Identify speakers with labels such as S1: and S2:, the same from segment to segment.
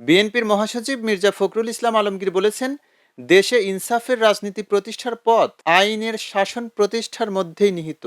S1: বিএনপির মহাসচিব মির্জা ফখরুল ইসলাম আলমগীর বলেছেন, দেশে ইনসাফের রাজনীতি প্রতিষ্ঠার পথ আইনের শাসন প্রতিষ্ঠার মধ্যেই নিহিত।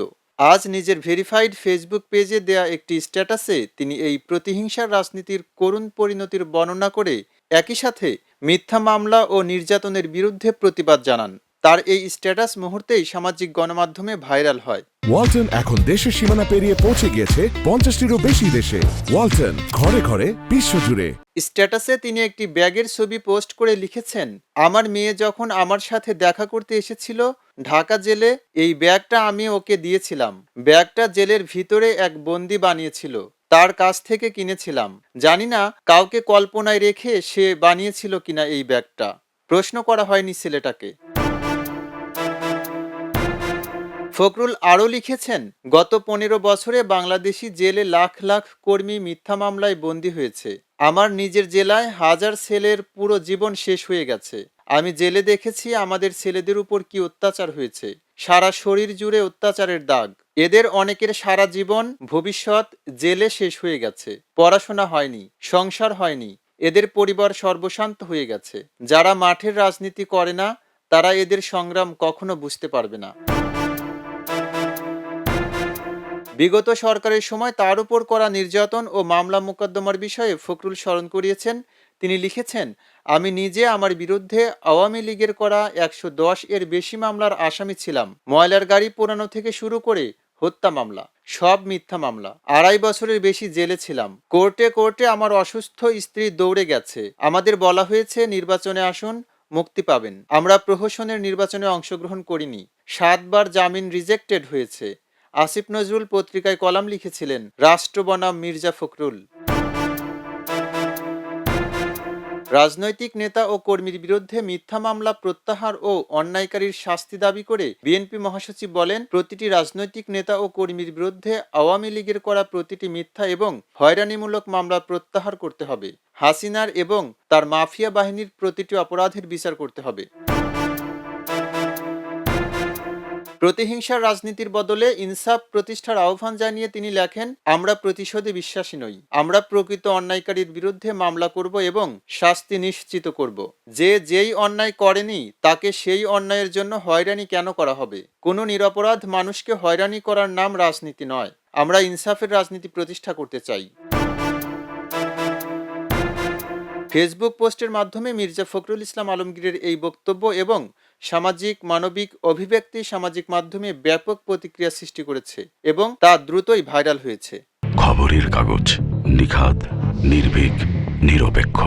S1: আজ নিজের ভেরিফাইড ফেসবুক পেজে দেয়া একটি স্ট্যাটাসে তিনি এই প্রতিহিংসার রাজনীতির করুণ পরিণতির বর্ণনা করে একই সাথে মিথ্যা মামলা ও নির্যাতনের বিরুদ্ধে প্রতিবাদ জানান। তার এই স্ট্যাটাস মুহূর্তেই সামাজিক গণমাধ্যমে ভাইরাল হয়।
S2: ওয়ালটন এখন দেশের সীমানা পেরিয়ে পৌঁছে গিয়েছে পঞ্চাশটিরও বেশি দেশে। ওয়ালটন ঘরে ঘরে বিশ্বজুড়ে
S1: স্ট্যাটাসে তিনি একটি ব্যাগের ছবি পোস্ট করে লিখেছেন আমার মেয়ে যখন আমার সাথে দেখা করতে এসেছিল ঢাকা জেলে এই ব্যাগটা আমি ওকে দিয়েছিলাম। ব্যাগটা জেলের ভিতরে এক বন্দি বানিয়েছিল তার কাছ থেকে কিনেছিলাম। জানি না কাউকে কল্পনায় রেখে সে বানিয়েছিল কিনা এই ব্যাগটা। প্রশ্ন করা হয়নি ছেলেটাকে। ফখরুল আরও লিখেছেন, গত পনেরো বছরে বাংলাদেশি জেলে লাখ লাখ কর্মী মিথ্যা মামলায় বন্দী হয়েছে। আমার নিজের জেলায় হাজার ছেলের পুরো জীবন শেষ হয়ে গেছে। আমি জেলে দেখেছি আমাদের ছেলেদের উপর কি অত্যাচার হয়েছে। সারা শরীর জুড়ে অত্যাচারের দাগ। এদের অনেকের সারা জীবন ভবিষ্যৎ জেলে শেষ হয়ে গেছে। পড়াশোনা হয়নি, সংসার হয়নি। এদের পরিবার সর্বশান্ত হয়ে গেছে। যারা মাঠের রাজনীতি করে না, তারা এদের সংগ্রাম কখনো বুঝতে পারবে না। বিগত সরকারের সময় তার উপর করা নির্যাতন ও মামলা মোকদ্দমার বিষয়ে ফখরুল স্মরণ করিয়েছেন। তিনি লিখেছেন, আমি নিজে আমার বিরুদ্ধে আওয়ামী লীগের করা একশো দশ এর বেশি মামলার আসামি ছিলাম। ময়লার গাড়ি পোড়ানো থেকে শুরু করে হত্যা মামলা, সব মিথ্যা মামলা, আড়াই বছরের বেশি জেলে ছিলাম। কোর্টে কোর্টে আমার অসুস্থ স্ত্রী দৌড়ে গেছে। আমাদের বলা হয়েছে, নির্বাচনে আসুন, মুক্তি পাবেন। আমরা প্রহসনের নির্বাচনে অংশগ্রহণ করিনি। সাতবার জামিন রিজেক্টেড হয়েছে। আসিফ নজরুল পত্রিকায় কলাম লিখেছিলেন, রাষ্ট্র বনাম মির্জা ফখরুল। রাজনৈতিক নেতা ও কর্মীর বিরুদ্ধে মিথ্যা মামলা প্রত্যাহার ও অন্যায়কারীর শাস্তি দাবি করে বিএনপি মহাসচিব বলেন, প্রতিটি রাজনৈতিক নেতা ও কর্মীর বিরুদ্ধে আওয়ামী লীগের করা প্রতিটি মিথ্যা এবং হয়রানিমূলক মামলা প্রত্যাহার করতে হবে। হাসিনার এবং তার মাফিয়া বাহিনীর প্রতিটি অপরাধের বিচার করতে হবে। প্রতিহিংসার রাজনীতির বদলে ইনসাফ প্রতিষ্ঠার আহ্বান জানিয়ে তিনি লেখেন, আমরা প্রতিশোধে বিশ্বাসী নই। আমরা প্রকৃত অন্যায়কারীর বিরুদ্ধে মামলা করব এবং শাস্তি নিশ্চিত করব। যে যেই অন্যায় করেনি, তাকে সেই অন্যায়ের জন্য হয়রানি কেন করা হবে? কোনো নিরপরাধ মানুষকে হয়রানি করার নাম রাজনীতি নয়। আমরা ইনসাফের রাজনীতি প্রতিষ্ঠা করতে চাই। ফেসবুক পোস্টের মাধ্যমে মির্জা ফখরুল ইসলাম আলমগীরের এই বক্তব্য এবং সামাজিক, মানবিক, অভিব্যক্তি, সামাজিক মাধ্যমে ব্যাপক প্রতিক্রিয়া সৃষ্টি করেছে এবং তা দ্রুতই ভাইরাল হয়েছে।
S3: খবরের কাগজ নিখাদ, নির্ভীক, নিরপেক্ষ।